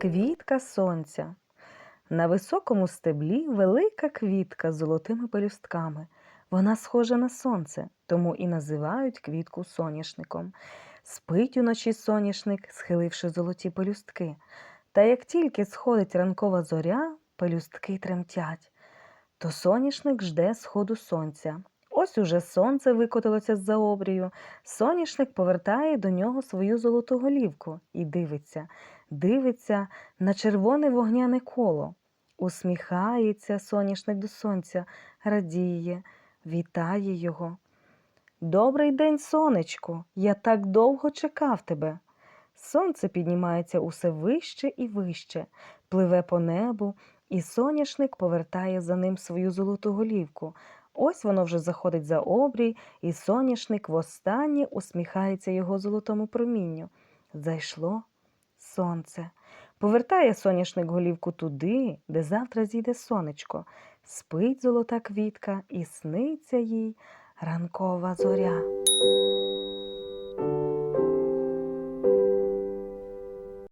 Квітка сонця. На високому стеблі велика квітка з золотими пелюстками. Вона схожа на сонце, тому і називають квітку соняшником. Спить уночі соняшник, схиливши золоті пелюстки. Та як тільки сходить ранкова зоря, пелюстки тремтять. То соняшник жде сходу сонця. Ось уже сонце викотилося з-за обрію. Соняшник повертає до нього свою золоту голівку і дивиться, дивиться на червоне вогняне коло. Усміхається соняшник до сонця, радіє, вітає його. Добрий день, сонечко, я так довго чекав тебе. Сонце піднімається усе вище і вище, пливе по небу, і соняшник повертає за ним свою золоту голівку. Ось воно вже заходить за обрій, і соняшник востаннє усміхається його золотому промінню. Зайшло сонце. Повертає соняшник голівку туди, де завтра зійде сонечко. Спить золота квітка і сниться їй ранкова зоря.